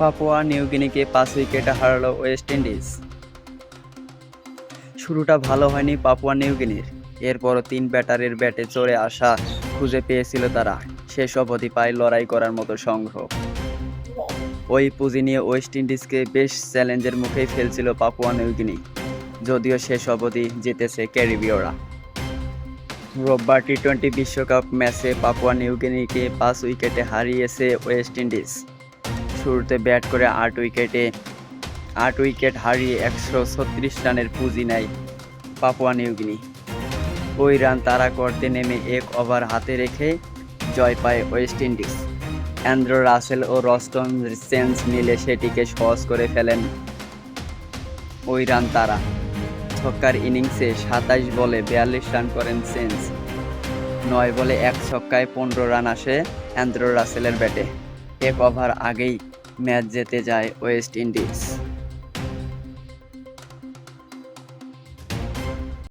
Papua নিউগিনিকে পাঁচ উইকেটে হারালো ওয়েস্ট ইন্ডিজ। শুরুটা ভালো হয়নি পাপুয়া নিউগিনির এরপরও তিন ব্যাটারের ব্যাটে চড়ে আসা খুঁজে পেয়েছিল তারা। শেষ অবধি পায় লড়াই করার মতো সংগ্রহ। ওই পুঁজি নিয়ে ওয়েস্ট ইন্ডিজকে বেশ চ্যালেঞ্জের মুখেই ফেলছিল পাপুয়া নিউগিনি যদিও শেষ অবধি জিতেছে ক্যারিবীয়রা। রোববার টি টোয়েন্টি বিশ্বকাপ ম্যাচে পাপুয়া নিউগিনিকে পাঁচ উইকেটে হারিয়েছে ওয়েস্ট ইন্ডিজ। শুরুতে ব্যাট করে আট উইকেটে, আট উইকেট হারিয়ে একশো ছত্রিশ রানের পুঁজি নেয় পাপুয়া নিউগিনি। ওই রান তারা করতে নেমে এক ওভার হাতে রেখে জয় পায় ওয়েস্ট ইন্ডিজ। অ্যান্ড্রো রাসেল ও রস্টন সেন্স মিলে সেটিকে সহজ করে ফেলেন ওই রান তারা। ছক্কার ইনিংসে সাতাইশ বলে বিয়াল্লিশ রান করেন সেন্স। নয় বলে এক ছক্কায় পনেরো রান আসে অ্যান্ড্রো রাসেলের ব্যাটে। এক ওভার আগেই ম্যাচ জিতে যায় ওয়েস্ট ইন্ডিজ।